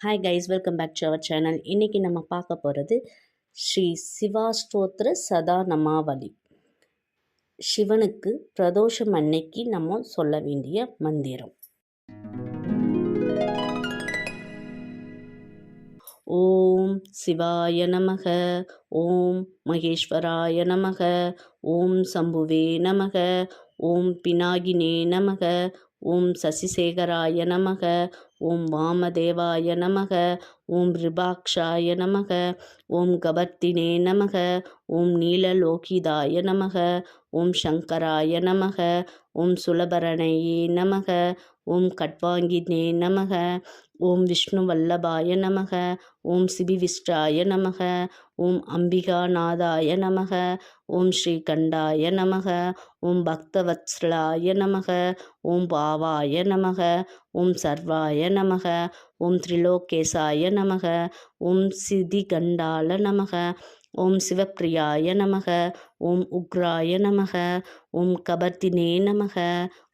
Hi guys welcome back to our channel இன்றைக்கி நம்ம பார்க்க போகிறது ஸ்ரீ சிவா ஸ்தோத்திர சதா நமாவலி சிவனுக்கு பிரதோஷம் அன்னைக்கு நம்ம சொல்ல வேண்டிய மந்திரம். ஓம் சிவாய நமக ஓம் மகேஸ்வராய நமக ஓம் சம்புவே நமக ஓம் பினாகினே நமக ஓம் சசிசேகராய நமக ஓம் வாமதேவாய நமக ஓம் ரிபாக்ஷாய நமக ஓம் கபர்த்தினே நமக ஓம் நீலலோகிதாய நமக ஓம் சங்கராய நமக ஓம் சுலபரணையே நமக ஓம் கட்வாங்கினே நமக ஓம் விஷ்ணு வல்லபாய நமக ஓம் சிபிவிஷ்டாய நமக ஓம் அம்பிகாநாதாய நமக ஓம் ஸ்ரீகண்டாய நமக ஓம் பக்தவத்ஸ்லாய நமக ஓம் பாவாய நமக ஓம் சர்வாய நமக ஓம் திரிலோகேசாய நமக ஓம் சிதிகண்டால நமக ஓம் சிவப்பிரியாய நமக ஓம் உக்ராய நமக ஓம் கபர்த்தினே நமக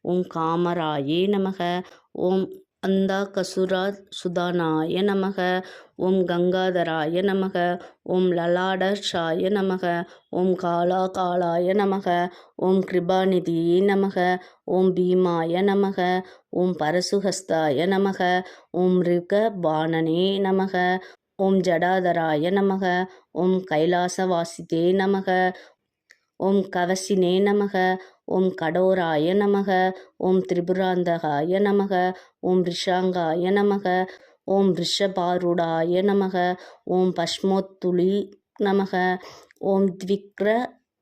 ஓம் காமராயே நமக ஓம் அந்தா கசுரா சுதானாய நமக ஓம் கங்காதராய நமக ஓம் லலாடர்ஷாய நமக ஓம் காலா காலாய நமக ஓம் கிருபாநிதியே நமக ஓம் பீமாய நமக ஓம் பரசுஹஸ்தாய நமக ஓம் ரிக பாணனே நமக ஓம் ஜடாதராய நமக ஓம் கைலாசவாசிதே நமக ஓம் கவசினே நமக ஓம் கடோராய நமக ஓம் திரிபுராந்தகாய நமக ஓம் ரிஷாங்காய நமக ஓம் ரிஷபாருடாய நமக ஓம் பஷ்மோத்துளி நமக ஓம் த்விக்ர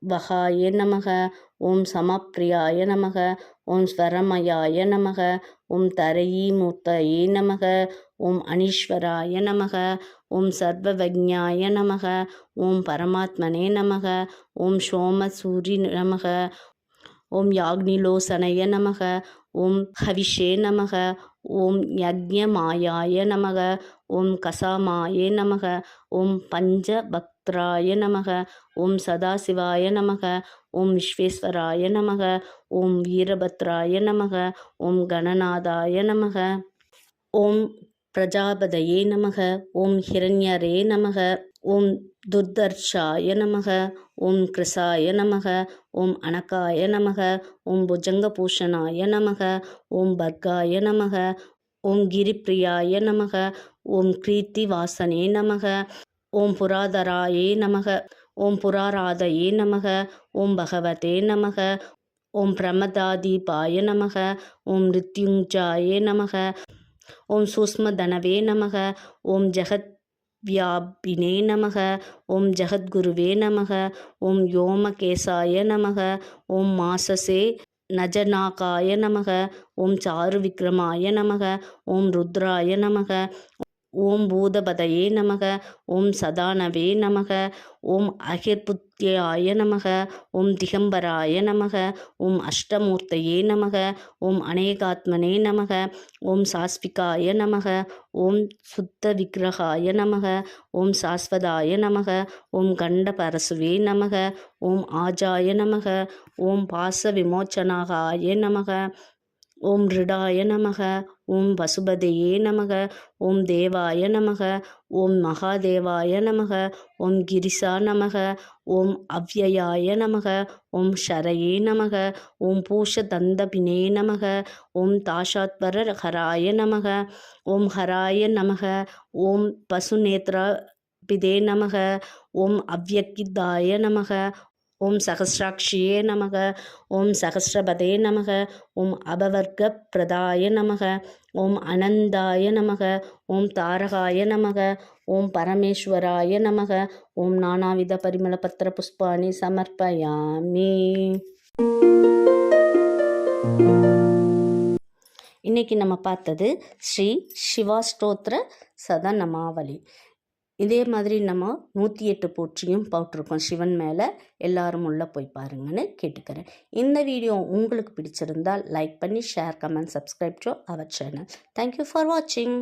வகாய நமக ஓம் சமப்பிரியாய நமக ஓம் ஸ்வரமயாய நமக ஓம் தரையீமூர்த்தயே நமக ஓம் அனீஸ்வராய நமக ஓம் சர்வவஜாய நமக ஓம் பரமாத்மனே நமக ஓம் சோமசூரி நமக ஓம் யாக்னிலோசனைய நமக ஓம் ஹவிஷே நமக ஓம் யஜ்யமாயாய நமக ஓம் கசாமாயே நமக ஓம் பஞ்ச பக்திராய நமக ஓம் சதாசிவாய நமக ஓம் விஸ்வேஸ்வராய நமக ஓம் வீரபத்ராய நமக ஓம் கணநாதாய நமக ஓம் பிரஜாபதையே நமக ஓம் ஹிரண்யரே நமக ஓம் துர்தர்ஷாய நமக ஓம் கிருசாய நமக ஓம் அனகாய நமக ஓம் புஜங்கபூஷணாய நமக ஓம் பர்காய நமக ஓம் கிரிப்பிரியாய நமக ஓம் கிருத்தி வாசனே நமக ஓம் புராதராயே நமக ஓம் புராராதையே நமக ஓம் பகவதே நமக ஓம் பிரமதாதீபாய நமக ஓம் மிருத்யுஞ்சாய நமக ஓம் சூஸ்மதனவே நமக ஓம் ஜெகத் வியாபினே நமக. ஓம் ஜெகத்குருவே நமக. ஓம் யோமகேசாய நமக. ஓம் மாசசே நஜநாகாய நமக. ஓம் சாரு விக்ரமாய நமக. ஓம் ருத்ராய நமக. ஓம் பூதபதையே நமக ஓம் சதானவே நமக ஓம் அகிர்புத்தியாய நமக ஓம் திகம்பராய நமக ஓம் அஷ்டமூர்த்தையே நமக ஓம் அநேகாத்மனே நமக ஓம் சாஸ்விகாய நமக ஓம் சுத்த விக்கிரகாய நமக ஓம் சாஸ்வதாய நமக ஓம் கண்ட பரசுவே நமக ஓம் ஆஜாய நமக ஓம் பாச விமோச்சனாகாய நமக ஓம் ரிடாய நமக ஓம் பசுபதையே நமக ஓம் தேவாய நமக ஓம் மகாதேவாய நமக ஓம் கிரிசா நமக ஓம் அவ்யயாய நமக ஓம் ஷரையே நமக ஓம் பூஷ தந்தபினே நமக ஓம் தாஷாத்வர ஹராய நமக ஓம் ஹராய நமக ஓம் பசுநேத்ரா பிதே நமக ஓம் அவ்யக்கிதாய நமக ஓம் சகசிராட்சியே நமக. ஓம் சகசிரபதே நமக. ஓம் அபவர்க்க பிரதாய நமக. ஓம் அனந்தாய நமக. ஓம் தாரகாய நமக. ஓம் பரமேஸ்வராய நமக. ஓம் நானாவித பரிமள பத்திர புஷ்பாணி சமர்ப்பயாமி. இன்னைக்கு நம்ம பார்த்தது ஸ்ரீ சிவா ஸ்தோத்திர சதநமாவளி. இதே மாதிரி நம்ம நூற்றி எட்டு போற்றியும் போட்டிருக்கோம். சிவன் மேலே எல்லாரும் உள்ளே போய் பாருங்கன்னு கேட்டுக்கிறேன். இந்த வீடியோ உங்களுக்கு பிடிச்சிருந்தால் லைக் பண்ணி share comment subscribe to our channel thank you for வாட்சிங்